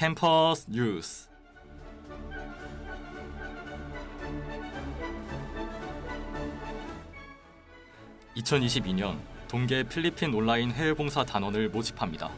캠퍼스 뉴스 (2022년) 동계 필리핀 온라인 해외봉사 단원을 모집합니다.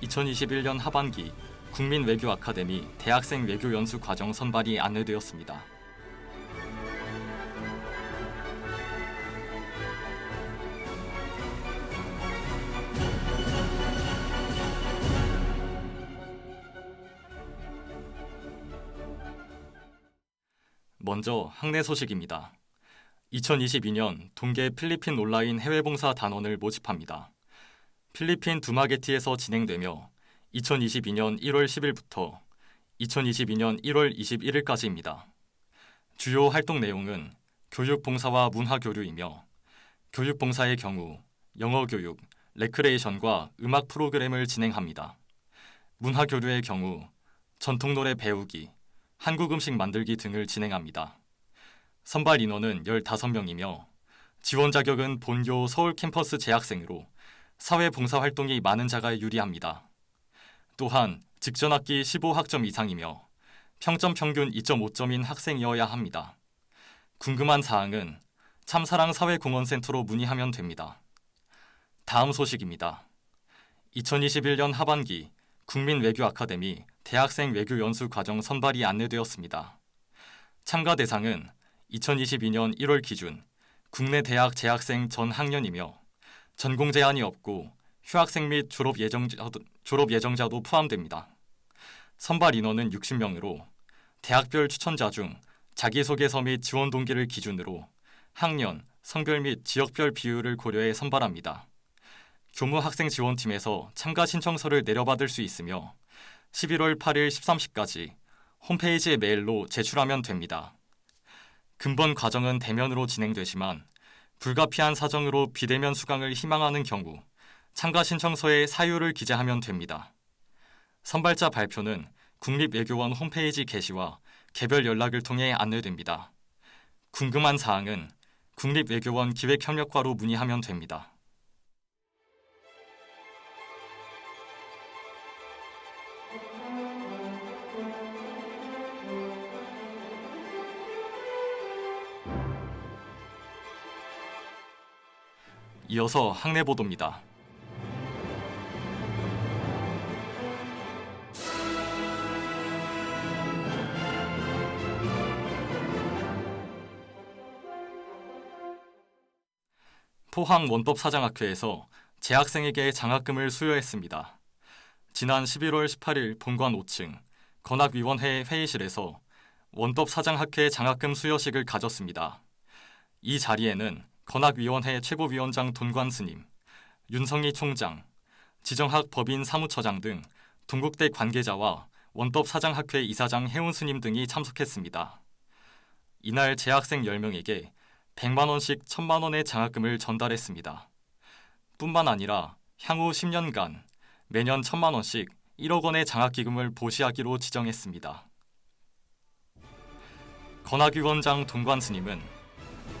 (2021년) 하반기 국민외교 아카데미 대학생 외교 연수 과정 선발이 안내되었습니다. 먼저 학내 소식입니다. 2022년 동계 필리핀 온라인 해외봉사 단원을 모집합니다. 필리핀 두마게티에서 진행되며 2022년 1월 10일부터 2022년 1월 21일까지입니다. 주요 활동 내용은 교육 봉사와 문화 교류이며 교육 봉사의 경우 영어 교육, 레크레이션과 음악 프로그램을 진행합니다. 문화 교류의 경우 전통 노래 배우기, 한국 음식 만들기 등을 진행합니다. 선발 인원은 15명이며 지원 자격은 본교 서울 캠퍼스 재학생으로 사회 봉사 활동이 많은 자가 유리합니다. 또한 직전 학기 15학점 이상이며 평점 평균 2.5점인 학생이어야 합니다. 궁금한 사항은 참사랑 사회공헌센터로 문의하면 됩니다. 다음 소식입니다. 2021년 하반기 국민외교 아카데미 대학생 외교 연수 과정 선발이 안내되었습니다. 참가 대상은 2022년 1월 기준 국내 대학 재학생 전 학년이며 전공 제한이 없고 휴학생 및 졸업 예정자도, 졸업 예정자도 포함됩니다. 선발 인원은 60명으로 대학별 추천자 중 자기소개서 및 지원 동기를 기준으로 학년, 성별 및 지역별 비율을 고려해 선발합니다. 교무 학생 지원팀에서 참가 신청서를 내려받을 수 있으며 11월 8일 13시까지 홈페이지에 메일로 제출하면 됩니다. 근본 과정은 대면으로 진행되지만 불가피한 사정으로 비대면 수강을 희망하는 경우 참가 신청서에 사유를 기재하면 됩니다. 선발자 발표는 국립외교원 홈페이지 게시와 개별 연락을 통해 안내됩니다. 궁금한 사항은 국립외교원 기획협력과로 문의하면 됩니다. 이어서 학내 보도입니다. 포항 원법사장학회에서 재학생에게 장학금을 수여했습니다. 지난 11월 18일 본관 5층 건학위원회 회의실에서 원법사장학회 장학금 수여식을 가졌습니다. 이 자리에는 건학위원회 최고위원장 돈관 스님, 윤성희 총장, 지정학 법인 사무처장 등 동국대 관계자와 원법 사장학회 이사장 해운 스님 등이 참석했습니다. 이날 재학생 10명에게 100만 원씩 1000만 원의 장학금을 전달했습니다. 뿐만 아니라 향후 10년간 매년 1000만 원씩 1억 원의 장학기금을 보시하기로 지정했습니다. 건학위원장 동관 스님은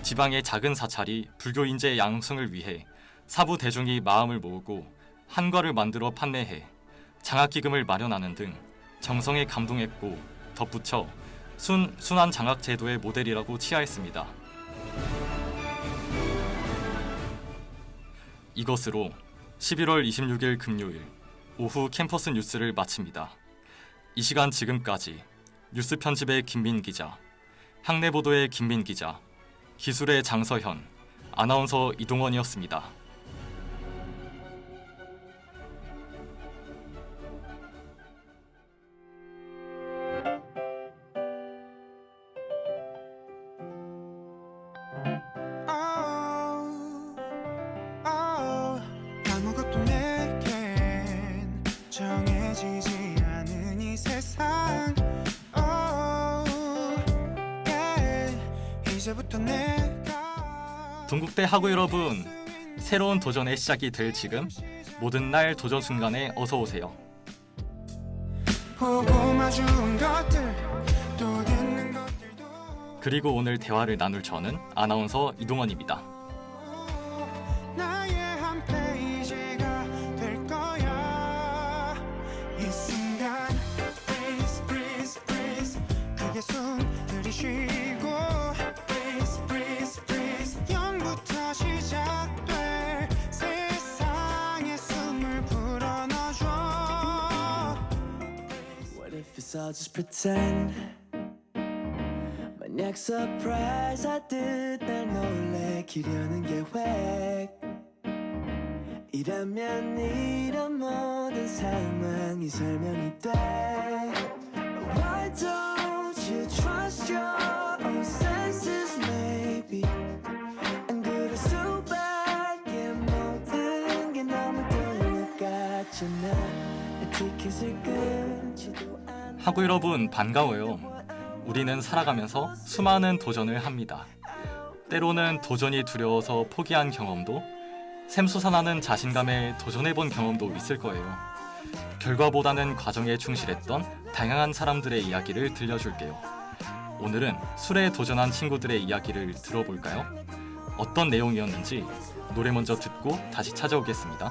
지방의 작은 사찰이 불교 인재 양성을 위해 사부 대중이 마음을 모으고 한과를 만들어 판매해 장학기금을 마련하는 등 정성에 감동했고 덧붙여 순, 순환 장학 제도의 모델이라고 치하했습니다. 이것으로 11월 26일 금요일 오후 캠퍼스 뉴스를 마칩니다. 이 시간 지금까지 뉴스 편집의 김민 기자, 학내 보도의 김민 기자, 기술의 장서현, 아나운서 이동원이었습니다. 이 세상 oh. yeah. 이제부터 내가 동국대 학우 여러분, 새로운 도전의 시작이 될 지금 모든 날 도전 순간에 어서 오세요. 그리고 오늘 대화를 나눌 저는 아나운서 이동원입니다. What if it's all just pretend? 만약 surprise 하듯 날 놀래키려는 계획 이라면 이런 모든 상황이 설명이 돼 Why don't you trust your 하구 여러분 반가워요. 우리는 살아가면서 수많은 도전을 합니다. 때로는 도전이 두려워서 포기한 경험도 샘솟아나는 자신감에 도전해본 경험도 있을 거예요. 결과보다는 과정에 충실했던 다양한 사람들의 이야기를 들려줄게요. 오늘은 술에 도전한 친구들의 이야기를 들어볼까요? 어떤 내용이었는지 노래 먼저 듣고 다시 찾아오겠습니다.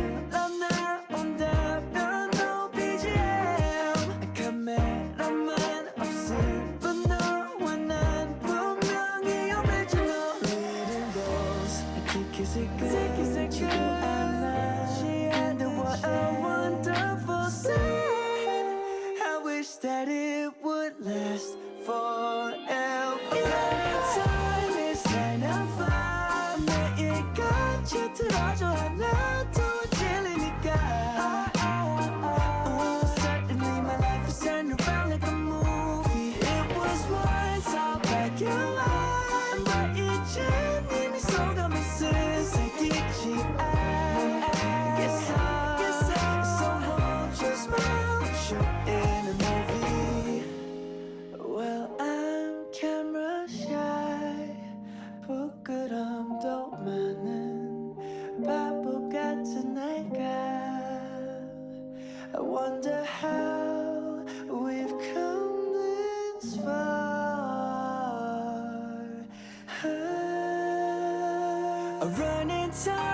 time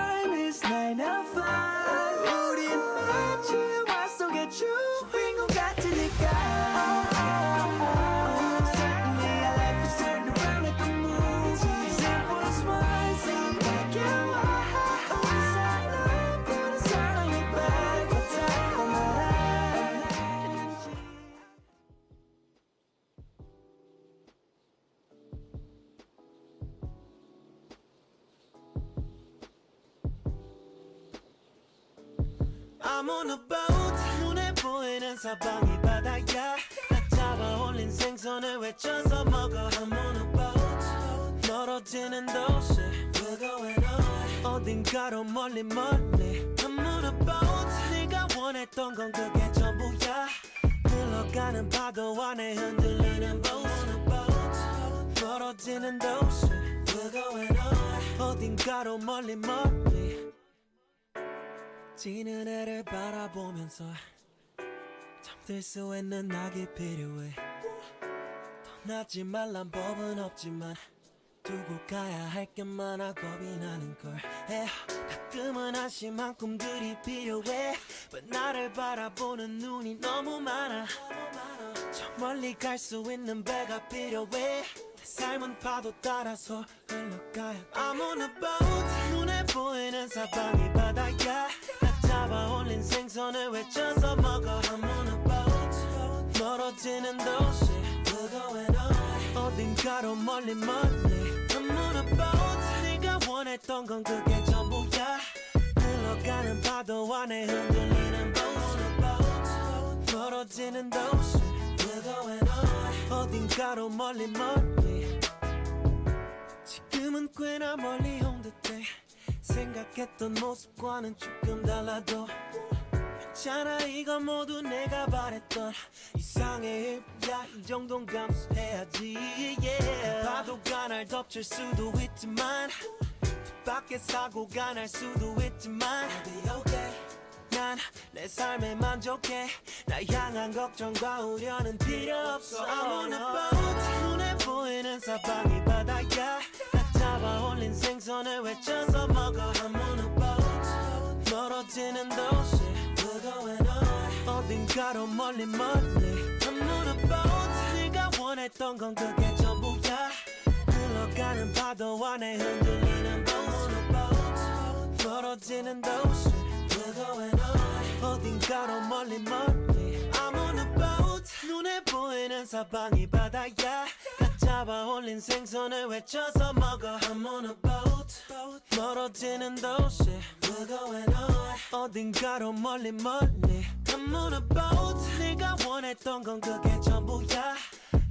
바다야 나 잡아 올린 생선을 외쳐서 먹어. I'm on a boat. 멀어지는 도시. We're going on 어딘가로 멀리 멀리. I'm on a boat. 네가 원했던 건 그게 전부야. 흘러가는 파도 안에 흔들리는 boat. 멀어지는 도시. We're going on 어딘가로 멀리 멀리. 지는 해를 바라보면서 잠들 수 있는 낙이 필요해. 떠나지 말란 법은 없지만 두고 가야 할 게 많아 겁이 나는 걸. 에휴, 가끔은 한심한 꿈들이 필요해. But 나를 바라보는 눈이 너무 많아? 저 멀리 갈 수 있는 배가 필요해. 내 삶은 파도 따라서 흘러가야. I'm on a boat 눈에 보이는 사방이 바다야. 나 잡아 올린 생선을 외쳐서 먹어 멀어지는 도시 어딘가로 멀리 멀리 I'm on a boat 네가 원했던 건 그게 전부야. 흘러가는 파도 안에 흔들리는 boat 멀어지는 도시 어딘가로 멀리 멀리. 지금은 꽤나 멀리 온 듯해. 생각했던 모습과는 조금 달라도 괜찮아. 이건 모두 내가 바랬던 이상의 일야. 이 정도는 감수해야지 yeah. 파도가 날 덮칠 수도 있지만 밖에 사고가 날 수도 있지만 I'll be okay 난내 삶에 만족해. 나 향한 걱정과 우려는 필요 없어. I'm on a boat. 눈에 보이는 사방이 바다야. 다 잡아 올린 생선을 외쳐서 먹어. I'm on a boat. 멀어지는 도시 어딘가로 멀리 멀리. I'm boat 네가 원했던 건 그게 전부야. 흘러가는 파도와 내 흔들리는 boat 멀어지는 도시. 어딘가로 멀리 멀리. I'm on a boat 눈에 보이는 사방이 바다야. 다 잡아 올린 생선을 외쳐서 먹어. I'm on a boat 멀어지는 도시. We're going on 어딘가로 멀리 멀리. I'm on a boat. 네가 원했던 건 그게 전부야.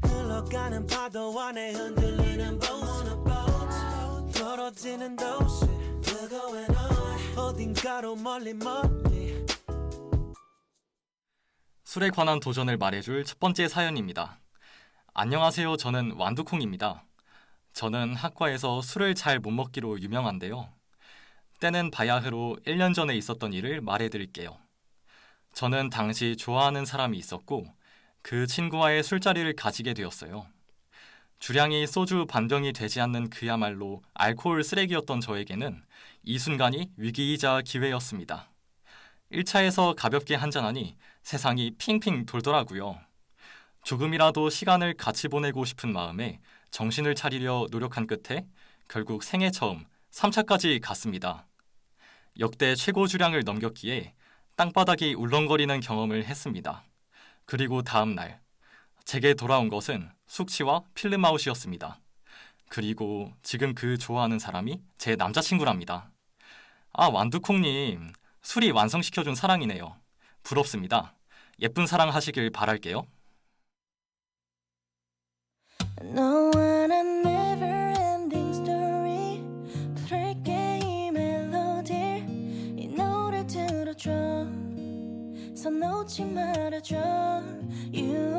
흘러가는 파도와 내 흔들리는 boat. I'm on a boat. 멀어지는 도시. We're going on 어딘가로 멀리 멀리. 술에 관한 도전을 말해줄 첫 번째 사연입니다. 안녕하세요. 저는 완두콩입니다. 저는 학과에서 술을 잘 못 먹기로 유명한데요. 때는 바야흐로 1년 전에 있었던 일을 말해드릴게요. 저는 당시 좋아하는 사람이 있었고 그 친구와의 술자리를 가지게 되었어요. 주량이 소주 반병이 되지 않는 그야말로 알코올 쓰레기였던 저에게는 이 순간이 위기이자 기회였습니다. 1차에서 가볍게 한잔하니 세상이 핑핑 돌더라고요. 조금이라도 시간을 같이 보내고 싶은 마음에 정신을 차리려 노력한 끝에 결국 생애 처음 3차까지 갔습니다. 역대 최고 주량을 넘겼기에 땅바닥이 울렁거리는 경험을 했습니다. 그리고 다음 날 제게 돌아온 것은 숙취와 필름아웃이었습니다. 그리고 지금 그 좋아하는 사람이 제 남자친구랍니다. 아, 완두콩님, 술이 완성시켜준 사랑이네요. 부럽습니다. 예쁜 사랑 하시길 바랄게요. 너와 난 never ending story. 부를게 이 멜로디 이 노래 들어줘. 손 놓지 말아줘. You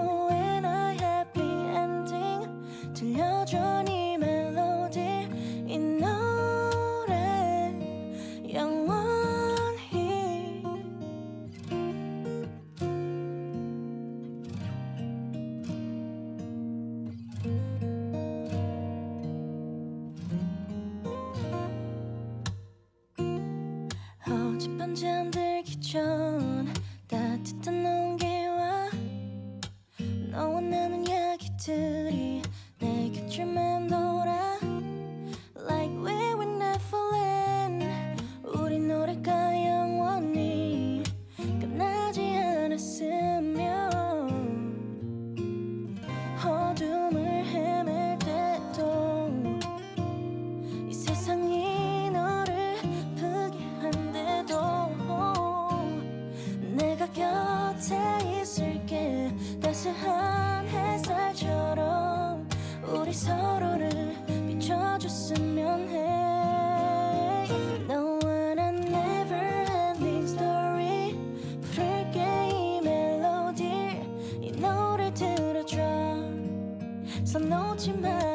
말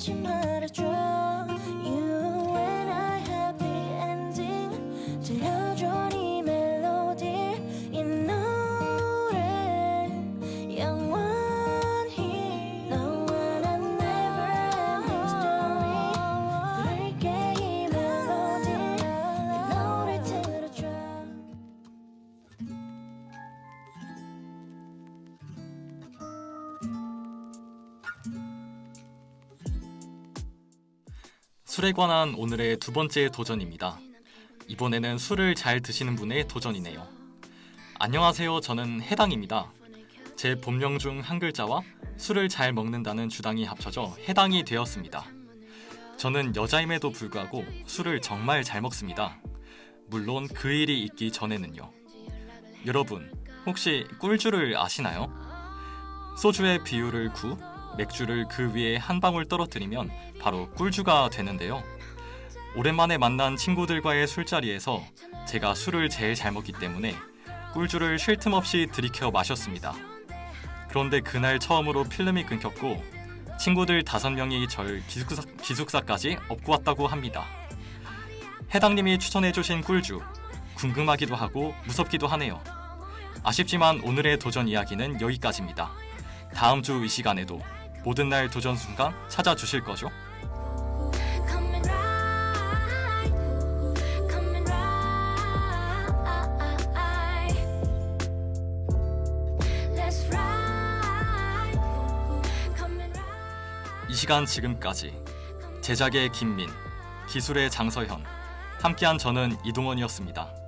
손 놓지 술에 관한 오늘의 두 번째 도전입니다. 이번에는 술을 잘 드시는 분의 도전이네요. 안녕하세요. 저는 해당입니다. 제 본명 중 한 글자와 술을 잘 먹는다는 주당이 합쳐져 해당이 되었습니다. 저는 여자임에도 불구하고 술을 정말 잘 먹습니다. 물론 그 일이 있기 전에는요. 여러분, 혹시 꿀주를 아시나요? 소주의 비율을 9, 맥주를 그 위에 한 방울 떨어뜨리면 바로 꿀주가 되는데요. 오랜만에 만난 친구들과의 술자리에서 제가 술을 제일 잘 먹기 때문에 꿀주를 쉴 틈 없이 들이켜 마셨습니다. 그런데 그날 처음으로 필름이 끊겼고 친구들 다섯 명이 절 기숙사, 기숙사까지 업고 왔다고 합니다. 해당님이 추천해주신 꿀주 궁금하기도 하고 무섭기도 하네요. 아쉽지만 오늘의 도전 이야기는 여기까지입니다. 다음 주 이 시간에도 모든 날 도전 순간 찾아주실 거죠? 이 시간 지금까지 제작의 김민, 기술의 장서현, 함께한 저는 이동원이었습니다.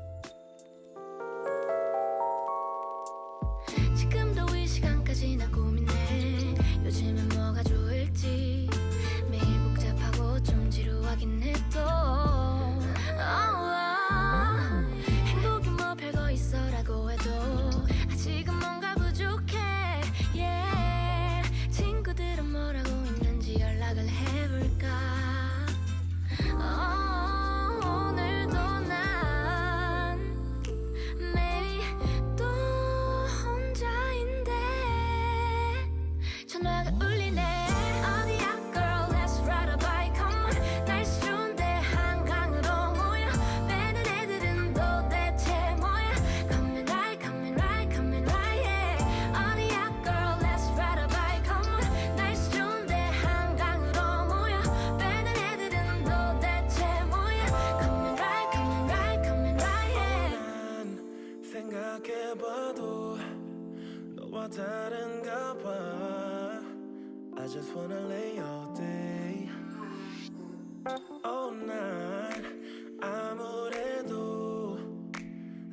다른가 봐 I just wanna lay all day all night 아무래도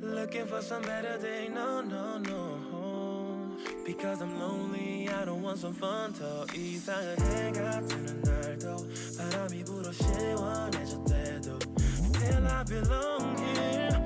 Looking for some better day no no no Because I'm lonely I don't want some fun 더 이상한 해가 뜨는 날도 바람이 불어 시원해질 때도 Still I belong here